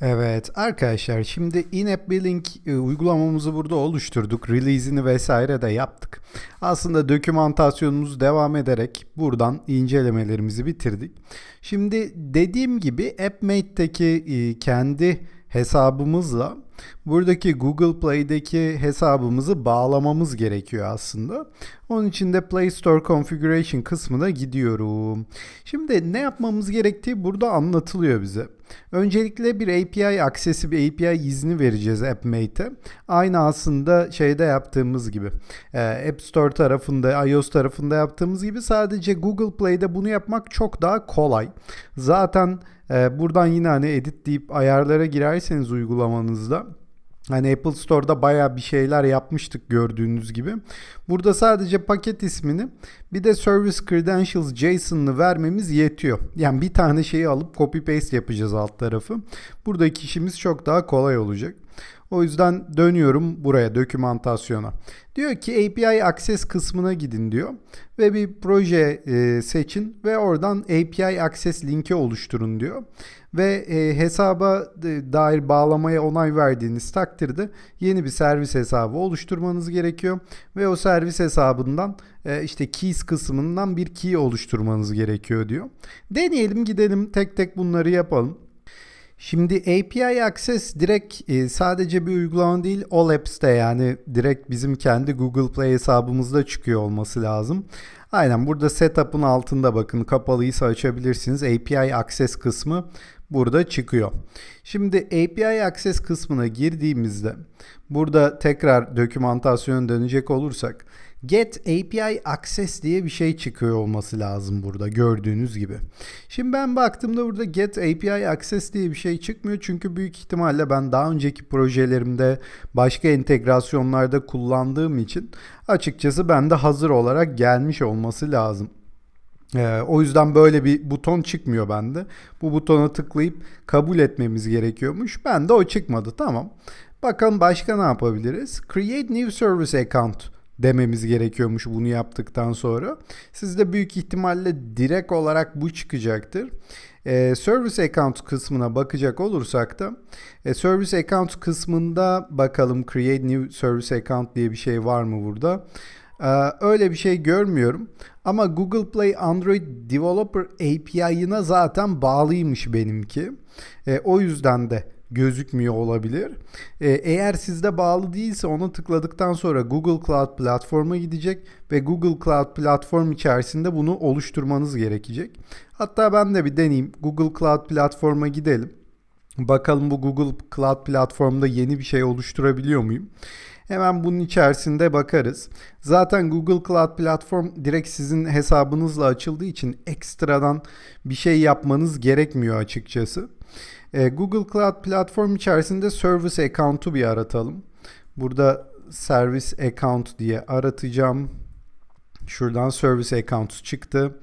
Evet arkadaşlar şimdi in-app billing e, uygulamamızı burada oluşturduk. Release'ini vesaire de yaptık. Aslında dokümantasyonumuz devam ederek buradan incelemelerimizi bitirdik. Şimdi dediğim gibi AppMate'deki e, kendi hesabımızla buradaki Google Play'deki hesabımızı bağlamamız gerekiyor aslında. Onun için de Play Store Configuration kısmına gidiyorum. Şimdi ne yapmamız gerektiği burada anlatılıyor bize. Öncelikle bir API aksesi, bir API izni vereceğiz AppMate'e. Aynı aslında şeyde yaptığımız gibi. App Store tarafında, iOS tarafında yaptığımız gibi sadece Google Play'de bunu yapmak çok daha kolay. Zaten buradan yine hani edit deyip ayarlara girerseniz uygulamanızda Hani Apple Store'da baya bir şeyler yapmıştık gördüğünüz gibi. Burada sadece paket ismini bir de Service Credentials JSON'ını vermemiz yetiyor. Yani bir tane şeyi alıp copy paste yapacağız alt tarafı. Buradaki işimiz çok daha kolay olacak. O yüzden dönüyorum buraya dokümantasyona. Diyor ki API Access kısmına gidin diyor. Ve bir proje e, seçin ve oradan API Access linki oluşturun diyor. Ve e, hesaba e, dair bağlamaya onay verdiğiniz takdirde yeni bir servis hesabı oluşturmanız gerekiyor. Ve o servis hesabından e, işte keys kısmından bir key oluşturmanız gerekiyor diyor. Deneyelim gidelim tek tek bunları yapalım. Şimdi API Access direkt e, sadece bir uygulama değil All Apps'te yani direkt bizim kendi Google Play hesabımızda çıkıyor olması lazım. Aynen burada setup'ın altında bakın kapalıysa açabilirsiniz. API Access kısmı burada çıkıyor. Şimdi API Access kısmına girdiğimizde burada tekrar dokümantasyon dönecek olursak Get API Access diye bir şey çıkıyor olması lazım burada gördüğünüz gibi. Şimdi ben baktığımda burada Get API Access diye bir şey çıkmıyor. Çünkü büyük ihtimalle ben daha önceki projelerimde başka entegrasyonlarda kullandığım için açıkçası bende hazır olarak gelmiş olması lazım. Ee, o yüzden böyle bir buton çıkmıyor bende. Bu butona tıklayıp kabul etmemiz gerekiyormuş. Bende o çıkmadı. Tamam. Bakalım başka ne yapabiliriz? Create new service account dememiz gerekiyormuş bunu yaptıktan sonra. Sizde büyük ihtimalle direkt olarak bu çıkacaktır. E, service account kısmına bakacak olursak da e, service account kısmında bakalım create new service account diye bir şey var mı burada? Ee, öyle bir şey görmüyorum. Ama Google Play Android Developer API'ına zaten bağlıymış benimki. Ee, o yüzden de gözükmüyor olabilir. Ee, eğer sizde bağlı değilse onu tıkladıktan sonra Google Cloud platforma gidecek ve Google Cloud platform içerisinde bunu oluşturmanız gerekecek. Hatta ben de bir deneyeyim. Google Cloud platforma gidelim. Bakalım bu Google Cloud platformda yeni bir şey oluşturabiliyor muyum? Hemen bunun içerisinde bakarız. Zaten Google Cloud Platform direkt sizin hesabınızla açıldığı için ekstradan bir şey yapmanız gerekmiyor açıkçası. Ee, Google Cloud Platform içerisinde Service Account'u bir aratalım. Burada Service Account diye aratacağım. Şuradan Service Account çıktı.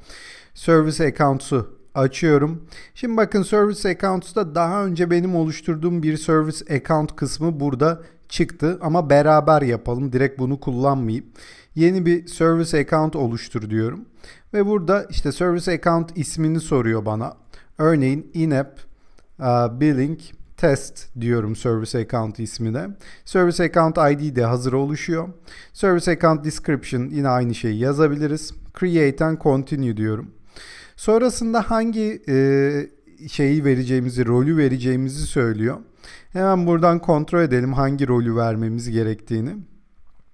Service Account'u açıyorum. Şimdi bakın Service Accounts'ta daha önce benim oluşturduğum bir Service Account kısmı burada çıktı ama beraber yapalım. Direkt bunu kullanmayayım. Yeni bir Service Account oluştur diyorum. Ve burada işte Service Account ismini soruyor bana. Örneğin in-app billing test diyorum service account ismine. Service account ID de hazır oluşuyor. Service account description yine aynı şeyi yazabiliriz. Create and continue diyorum. Sonrasında hangi e, şeyi vereceğimizi, rolü vereceğimizi söylüyor. Hemen buradan kontrol edelim hangi rolü vermemiz gerektiğini.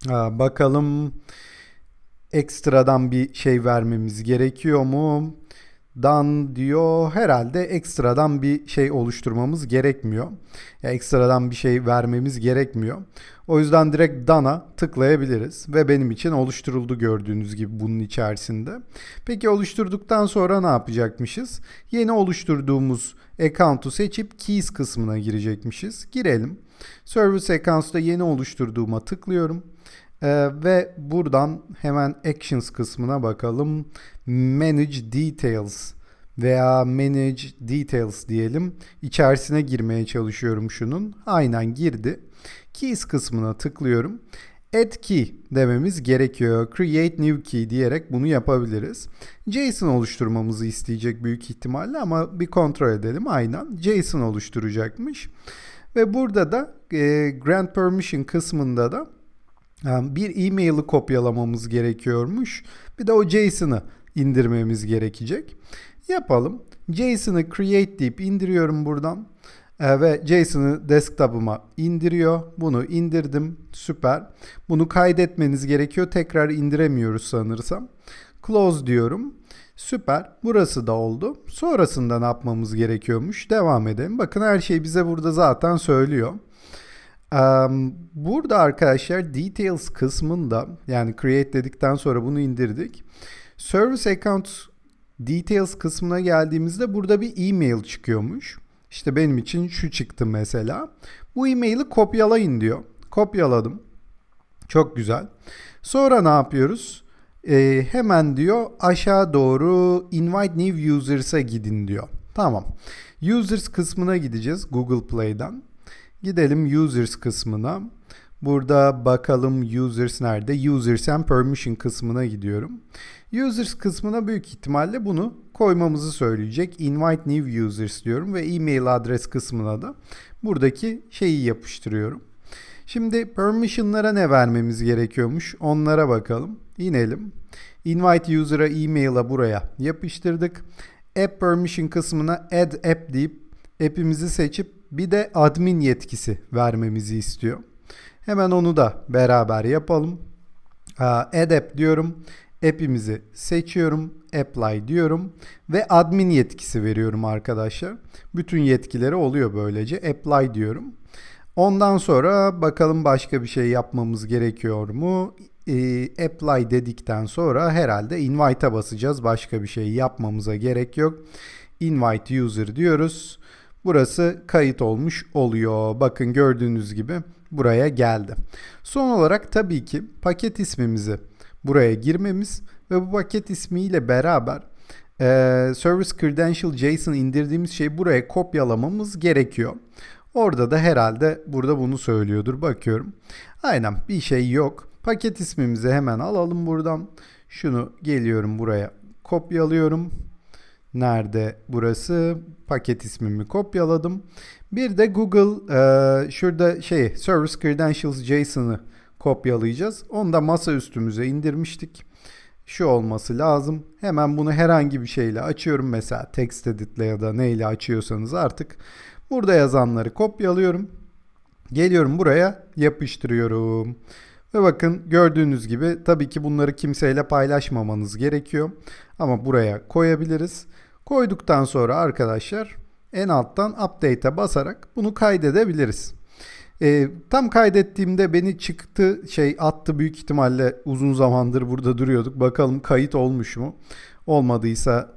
Aa, bakalım ekstradan bir şey vermemiz gerekiyor mu? Dan diyor herhalde ekstradan bir şey oluşturmamız gerekmiyor. Ya ekstradan bir şey vermemiz gerekmiyor. O yüzden direkt Dan'a tıklayabiliriz ve benim için oluşturuldu gördüğünüz gibi bunun içerisinde. Peki oluşturduktan sonra ne yapacakmışız? Yeni oluşturduğumuz account'u seçip keys kısmına girecekmişiz. Girelim. Service accounts'ta yeni oluşturduğuma tıklıyorum. Ee, ve buradan hemen Actions kısmına bakalım. Manage Details veya Manage Details diyelim. İçerisine girmeye çalışıyorum şunun. Aynen girdi. Keys kısmına tıklıyorum. add key dememiz gerekiyor. Create new key diyerek bunu yapabiliriz. JSON oluşturmamızı isteyecek büyük ihtimalle ama bir kontrol edelim. Aynen JSON oluşturacakmış. Ve burada da e, grant permission kısmında da bir e-mail'i kopyalamamız gerekiyormuş. Bir de o JSON'ı indirmemiz gerekecek. Yapalım. JSON'ı create deyip indiriyorum buradan. E, ve JSON'ı desktop'ıma indiriyor. Bunu indirdim. Süper. Bunu kaydetmeniz gerekiyor. Tekrar indiremiyoruz sanırsam. Close diyorum. Süper. Burası da oldu. Sonrasında ne yapmamız gerekiyormuş? Devam edelim. Bakın her şey bize burada zaten söylüyor. Burada arkadaşlar details kısmında yani create dedikten sonra bunu indirdik. Service account details kısmına geldiğimizde burada bir e-mail çıkıyormuş. İşte benim için şu çıktı mesela. Bu e-maili kopyalayın diyor. Kopyaladım. Çok güzel. Sonra ne yapıyoruz? Ee, hemen diyor aşağı doğru invite new users'a gidin diyor. Tamam. Users kısmına gideceğiz Google Play'den. Gidelim users kısmına. Burada bakalım users nerede? Users and permission kısmına gidiyorum. Users kısmına büyük ihtimalle bunu koymamızı söyleyecek. Invite new users diyorum ve e-mail adres kısmına da buradaki şeyi yapıştırıyorum. Şimdi permission'lara ne vermemiz gerekiyormuş? Onlara bakalım. İnelim. Invite user'a e-mail'a buraya yapıştırdık. App permission kısmına add app deyip app'imizi seçip bir de admin yetkisi vermemizi istiyor. Hemen onu da beraber yapalım. App diyorum. App'imizi seçiyorum. Apply diyorum. Ve admin yetkisi veriyorum arkadaşlar. Bütün yetkileri oluyor böylece. Apply diyorum. Ondan sonra bakalım başka bir şey yapmamız gerekiyor mu? E, apply dedikten sonra herhalde invite'a basacağız. Başka bir şey yapmamıza gerek yok. Invite user diyoruz. Burası kayıt olmuş oluyor. Bakın gördüğünüz gibi buraya geldi. Son olarak tabii ki paket ismimizi buraya girmemiz ve bu paket ismiyle beraber e, Service Credential JSON indirdiğimiz şeyi buraya kopyalamamız gerekiyor. Orada da herhalde burada bunu söylüyordur. Bakıyorum. Aynen bir şey yok. Paket ismimizi hemen alalım buradan. Şunu geliyorum buraya kopyalıyorum. Nerede burası? Paket ismimi kopyaladım. Bir de Google e, şurada şey Service Credentials JSON'ı kopyalayacağız. Onu da masa üstümüze indirmiştik. Şu olması lazım. Hemen bunu herhangi bir şeyle açıyorum. Mesela text editle ya da neyle açıyorsanız artık. Burada yazanları kopyalıyorum. Geliyorum buraya yapıştırıyorum. Ve bakın gördüğünüz gibi tabii ki bunları kimseyle paylaşmamanız gerekiyor. Ama buraya koyabiliriz. Koyduktan sonra arkadaşlar en alttan update'e basarak bunu kaydedebiliriz. E, tam kaydettiğimde beni çıktı şey attı büyük ihtimalle uzun zamandır burada duruyorduk. Bakalım kayıt olmuş mu? Olmadıysa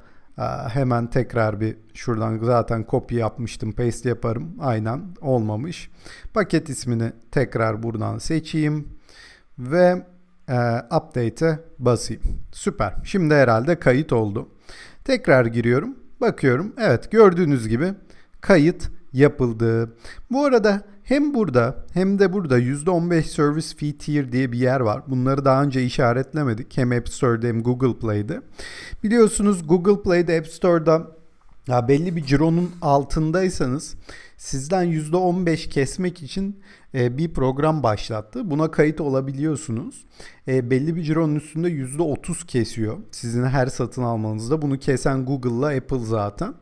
hemen tekrar bir şuradan zaten kopya yapmıştım paste yaparım. Aynen olmamış. Paket ismini tekrar buradan seçeyim ve e, update'e basayım. Süper. Şimdi herhalde kayıt oldu. Tekrar giriyorum. Bakıyorum. Evet gördüğünüz gibi kayıt yapıldı. Bu arada hem burada hem de burada %15 Service Fee Tier diye bir yer var. Bunları daha önce işaretlemedik. Hem App Store'da hem Google Play'de. Biliyorsunuz Google Play'de App Store'da ya belli bir cironun altındaysanız sizden %15 kesmek için e, bir program başlattı. Buna kayıt olabiliyorsunuz. E, belli bir cironun üstünde %30 kesiyor. Sizin her satın almanızda bunu kesen Google'la Apple zaten.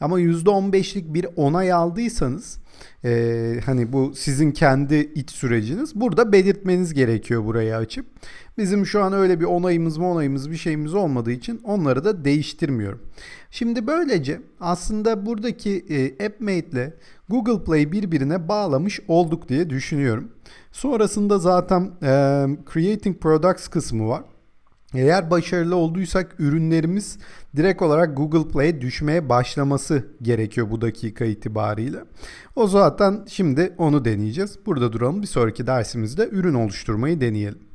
Ama %15'lik bir onay aldıysanız e, hani bu sizin kendi iç süreciniz. Burada belirtmeniz gerekiyor burayı açıp. Bizim şu an öyle bir onayımız mı onayımız bir şeyimiz olmadığı için onları da değiştirmiyorum. Şimdi böylece aslında buradaki e, AppMate ile Google Play birbirine bağlamış olduk diye düşünüyorum. Sonrasında zaten e, Creating Products kısmı var. Eğer başarılı olduysak ürünlerimiz direkt olarak Google Play'e düşmeye başlaması gerekiyor bu dakika itibariyle. O zaten şimdi onu deneyeceğiz. Burada duralım. Bir sonraki dersimizde ürün oluşturmayı deneyelim.